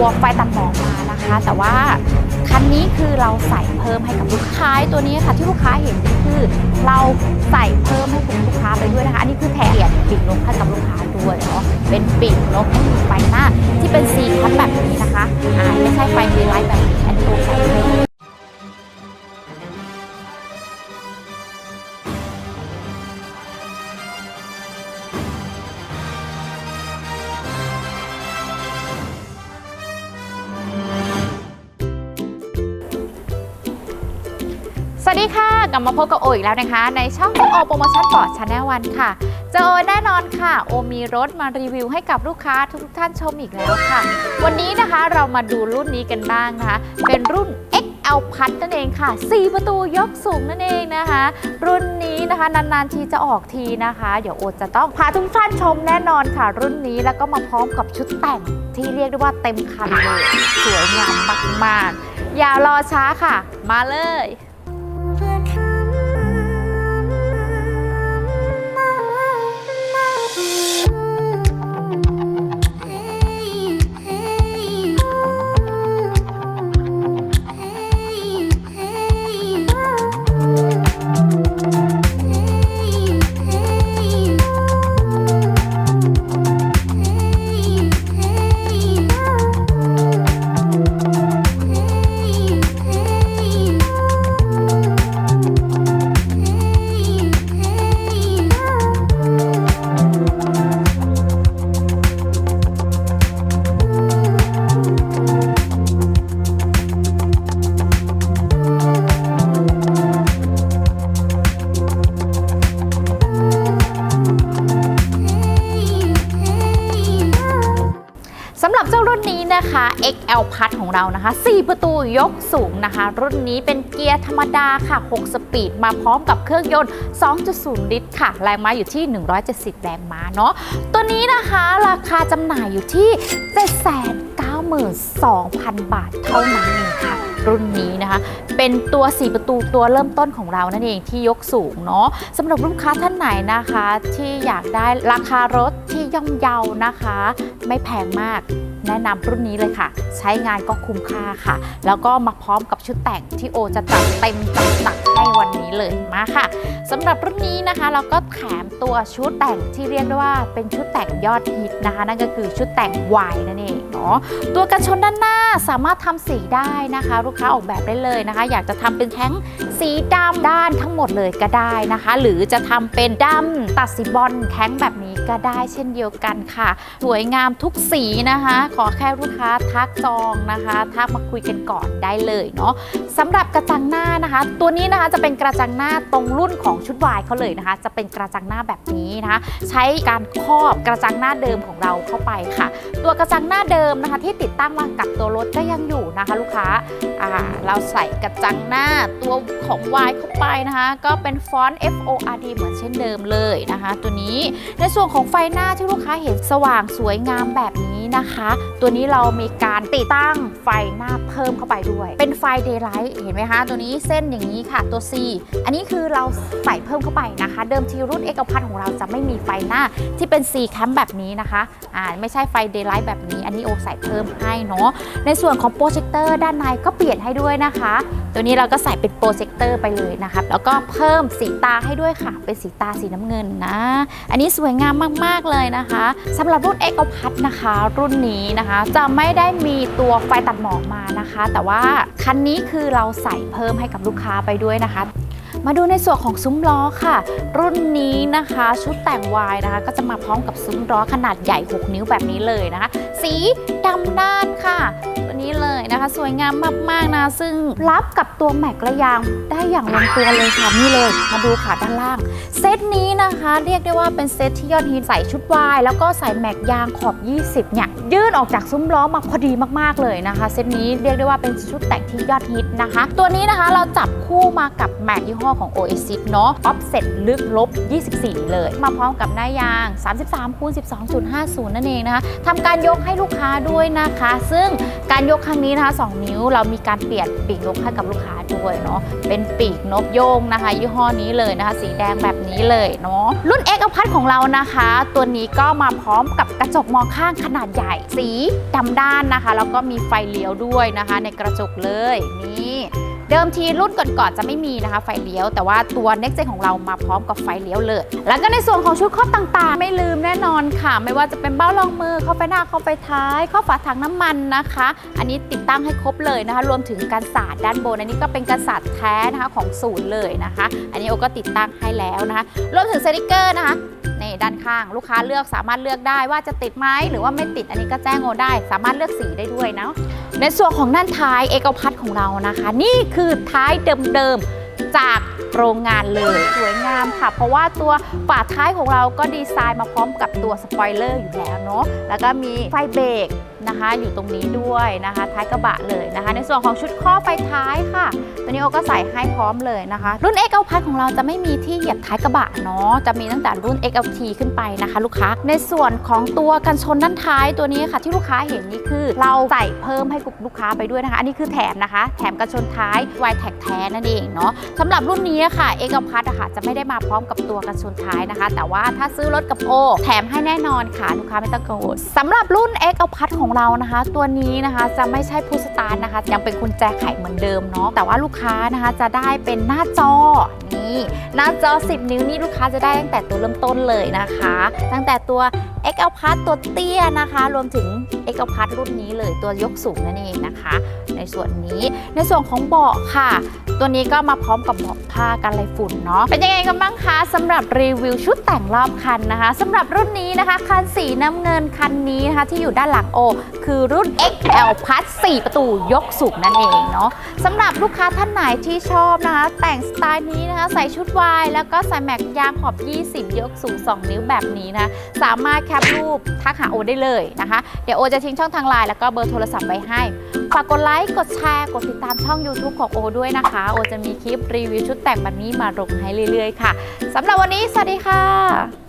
ตัวไฟตัดหมอกมานะคะ แต่ว่าคันนี้คือเราใส่เพิ่มให้กับลูกค้าตัวนี้ค่ะที่ลูกค้าเห็นคือเราใส่เพิ่มให้คุณลูกค้าไปด้วยนะคะอันนี้คือแถมเปลี่ยนปีกนกให้กับลูกค้าด้วยเนาะเป็นปีกนกที่มีไฟหน้าที่เป็นสีคันแบบนี้นะคะอ่าไม่ใช่ไฟเดย์ไลท์แบบนี้อันนี้โอใส่เพิ่ม สวัสดีค่ะ กลับมาพบกับโออีกแล้วนะคะ ในช่องโอโปรโมชั่นปอร์ตชาแนลวันค่ะเจอโอแน่นอนค่ะ โอมีรถมารีวิวให้กับลูกค้าทุกท่านชมอีกแล้วค่ะ วันนี้นะคะเรามาดูรุ่นนี้กันบ้างนะคะ เป็นรุ่น XL พัดนั่นเองค่ะ 4 ประตูยกสูงนั่นเองนะคะ รุ่นนี้นะคะนานๆทีจะออกทีนะคะ เดี๋ยวโอจะต้องพาทุกท่านชมแน่นอนค่ะ รุ่นนี้แล้วก็มาพร้อมกับชุดแต่งที่เรียกได้ว่าเต็มคันเลยสวยงามมากๆ อย่ารอช้าค่ะ มาเลย XL พัดของเรานะคะ 4 ประตูยกสูงนะคะ รุ่นนี้เป็นเกียร์ธรรมดาค่ะ 6 สปีดมาพร้อมกับเครื่องยนต์ 2.0 ลิตรค่ะ แรงม้าอยู่ที่ 170 แรงม้าเนาะ ตัวนี้นะคะราคาจำหน่ายอยู่ที่ 792,000 บาทเท่านั้นเองค่ะรุ่นนี้นะคะ เป็นตัว 4 ประตูตัวเริ่มต้นของเรานั่นเองที่ยกสูงเนาะสำหรับลูกค้าท่านไหนนะคะ ที่อยากได้ราคารถที่ย่อมเยานะคะ ไม่แพงมาก แนะนำรุ่นนี้เลยค่ะ ใช้งานก็คุ้มค่าค่ะ แล้วก็มาพร้อมกับชุดแต่งที่โอจะจัดเต็มจัดหนักให้วันนี้เลยมาค่ะสำหรับรุ่นนี้นะคะ เราก็แถมตัวชุดแต่งที่เรียกได้ว่าเป็นชุดแต่งยอดฮิตนะคะ นั่นก็คือชุดแต่งวายนั่นเองเนาะตัวกันชนด้านหน้าสามารถทำสีได้นะคะ ลูกค้าออกแบบได้เลยนะคะ อยากจะทำเป็นแท้งสีดำด้านทั้งหมดเลยก็ได้นะคะ หรือจะทำเป็นดำตัดสีบอลแท้งแบบนี้ก็ได้เช่นเดียวกันค่ะ สวยงามทุกสีนะคะ ขอแค่ลูกค้าทักจองนะคะทักมาคุยกันก่อนได้เลยเนาะสำหรับกระจังหน้านะคะ ตัวนี้นะคะจะเป็นกระจังหน้าตรงรุ่นของชุดวายเขาเลยนะคะ จะเป็นกระจังหน้าแบบนี้นะคะ ใช้การครอบกระจังหน้าเดิมของเราเข้าไปค่ะ ตัวกระจังหน้าเดิมนะคะ ที่ติดตั้งมากับตัวรถก็ยังอยู่นะคะ ลูกค้าอ่าเราใส่กระจังหน้าตัวของวายเข้าไปนะคะ ก็เป็นฟอนต์ F O R D เหมือนเช่นเดิมเลยนะคะ ตัวนี้ในส่วน่วนของไฟหน้าที่ลูกค้าเห็นสว่างสวยงามแบบนี้ นะคะ ตัวนี้เรามีการติดตั้งไฟหน้าเพิ่มเข้าไปด้วย เป็นไฟเดย์ไลท์เห็นไหมคะ ตัวนี้เส้นอย่างนี้ค่ะตัว C อันนี้คือเราใส่เพิ่มเข้าไปนะคะ เดิมทีรุ่นเอกพันของเราจะไม่มีไฟหน้าที่เป็น C แคมแบบนี้นะคะอ่าไม่ใช่ไฟเดย์ไลท์แบบนี้ อันนี้โอใส่เพิ่มให้เนาะในส่วนของโปรเจคเตอร์ด้านในก็เปลี่ยนให้ด้วยนะคะ ตัวนี้เราก็ใส่เป็นโปรเจคเตอร์ไปเลยนะคะแล้วก็เพิ่มสีตาให้ด้วยค่ะ เป็นสีตาสีน้ำเงินนะ อันนี้สวยงามมากๆเลยนะคะสำหรับรุ่น X พัดนะคะรุ่นนี้นะคะ จะไม่ได้มีตัวไฟตัดหมอกมานะคะ แต่ว่าคันนี้คือเราใส่เพิ่มให้กับลูกค้าไปด้วยนะคะ มาดูในส่วนของซุ้มล้อค่ะ รุ่นนี้นะคะ ชุดแต่งวายนะคะ ก็จะมาพร้อมกับซุ้มล้อขนาดใหญ่ 6 นิ้วแบบนี้เลยนะคะ สีดำด้านค่ะตัวนี้เลยนะคะ สวยงามมากๆนะซึ่งรับกับตัวแม็กและยางได้อย่างลงตัวเลยค่ะนี่เลย มาดูค่ะด้านล่าง เซตนี้นะคะเรียกได้ว่าเป็นเซตที่ยอดฮิตใส่ชุดวาย แล้วก็ใส่แม็กยางขอบ 20 เนี่ย ยื่นออกจากซุ้มล้อมาพอดีมากๆเลยนะคะ เซตนี้เรียกได้ว่าเป็นชุดแต่งที่ยอดฮิตนะคะ ตัวนี้นะคะเราจับคู่มากับแม็กยี่ห้อของ Oasis เนาะ offset ลึกลบ 24 เลย มาพร้อมกับหน้ายาง 33คูณ12.50 นั่นเองนะคะทำการยกให้ลูกค้าด้วยนะคะ ซึ่งการยกครั้งนี้นะคะ2นิ้วเรามีการเปลี่ยนปีกนกให้กับลูกค้าด้วยเนาะเป็นปีกนกโยงนะคะ ยี่ห้อนี้เลยนะคะ สีแดงแบบนี้เลยเนาะรุ่น X อพัทของเรานะคะ ตัวนี้ก็มาพร้อมกับกระจกมองข้างขนาดใหญ่ สีดำด้านนะคะ แล้วก็มีไฟเลี้ยวด้วยนะคะ ในกระจกเลยนี่ เดิมทีรุ่นก่อนๆจะไม่มีนะคะไฟเลี้ยว แต่ว่าตัว Next Gen ของเรามาพร้อมกับไฟเลี้ยวเลย แล้วก็ในส่วนของชุดครอบต่างๆ ไม่ลืมแน่นอนค่ะ ไม่ว่าจะเป็นเบ้ารองมือข้าไฟหน้าข้าไฟท้ายข้าฝาถังน้ำมันนะคะ อันนี้ติดตั้งให้ครบเลยนะคะ รวมถึงการสาดด้านบนอันนี้ก็เป็นการสาดแท้นะคะของศูนย์เลยนะคะ อันนี้โอก็ติดตั้งให้แล้วนะคะรวมถึงสติกเกอร์นะคะนี่ด้านข้างลูกค้าเลือกสามารถเลือกได้ว่าจะติดไหมหรือว่าไม่ติดอันนี้ก็แจ้งโอได้ สามารถเลือกสีได้ด้วยเนาะ ในส่วนของด้านท้ายเอกพัทของเรานะคะ นี่คือท้ายเดิมๆจากโรงงานเลยสวยงามค่ะ เพราะว่าตัวฝาท้ายของเราก็ดีไซน์มาพร้อมกับตัวสปอยเลอร์อยู่แล้วเนาะแล้วก็มีไฟเบรก นะคะ อยู่ตรงนี้ด้วยนะคะ ท้ายกระบะเลยนะคะ ในส่วนของชุดข้อไฟท้ายค่ะ ตัวนี้โอก็ใส่ให้พร้อมเลยนะคะ รุ่น X พัทของเราจะไม่มีที่เหยียบท้ายกระบะเนาะจะมีตั้งแต่รุ่น XLT ขึ้นไปนะคะ ลูกค้าในส่วนของตัวกันชนด้านท้ายตัวนี้ค่ะที่ลูกค้าเห็นนี่คือ เราใส่เพิ่มให้กับลูกค้าไปด้วยนะคะ อันนี้คือแถมนะคะ แถมกันชนท้าย y t a g แท้นั่นเองเนาะสำหรับรุ่นนี้ค่ะ X พัทอะค่ะจะไม่ได้มาพร้อมกับตัวกันชนท้ายนะคะ แต่ว่าถ้าซื้อรถกับโอ แถมให้แน่นอนค่ะ ลูกค้าไม่ต้องกังวลสำหรับรุ่น X พัทของเรานะคะ ตัวนี้นะคะจะไม่ใช่พุชสตาร์ทนะคะ ยังเป็นกุญแจไขเหมือนเดิมเนาะแต่ว่าลูกค้านะคะจะได้เป็นหน้าจอนี่หน้าจอ 10 นิ้วนี่ลูกค้าจะได้ตั้งแต่ตัวเริ่มต้นเลยนะคะ ตั้งแต่ตัว X l p a s ตัวเตี้ยนะคะ รวมถึง X l p a s รุ่นนี้เลยตัวยกสูงนั่นเองนะคะ ในส่วนนี้ในส่วนของเบาะค่ะ ตัวนี้ก็มาพร้อมกับเบาะผ้ากันไรฝุ่นเนาะเป็นยังไงกันบ้างคะสำหรับรีวิวชุดแต่งรอบคันนะคะสำหรับรุ่นนี้นะคะ คันสีน้ำเงินคันนี้นะคะที่อยู่ด้านหลังโอ คือรุ่น XL Plus 4 ประตูยกสูงนั่นเองเนาะสำหรับลูกค้าท่านไหนที่ชอบนะคะแต่งสไตล์นี้นะคะใส่ชุดวายแล้วก็ใส่แม็กยางขอบ 20 ยกสูง 2 นิ้วแบบนี้นะสามารถแคปรูปทักหาโอได้เลยนะคะ เดี๋ยวโอจะทิ้งช่องทางไลน์แล้วก็เบอร์โทรศัพท์ไว้ให้ ฝากกดไลค์ กดแชร์ กดติดตามช่อง YouTube ของโอด้วยนะคะ โอจะมีคลิปรีวิวชุดแต่งแบบนี้มาลงให้เรื่อยๆ ค่ะสำหรับวันนี้ สวัสดีค่ะ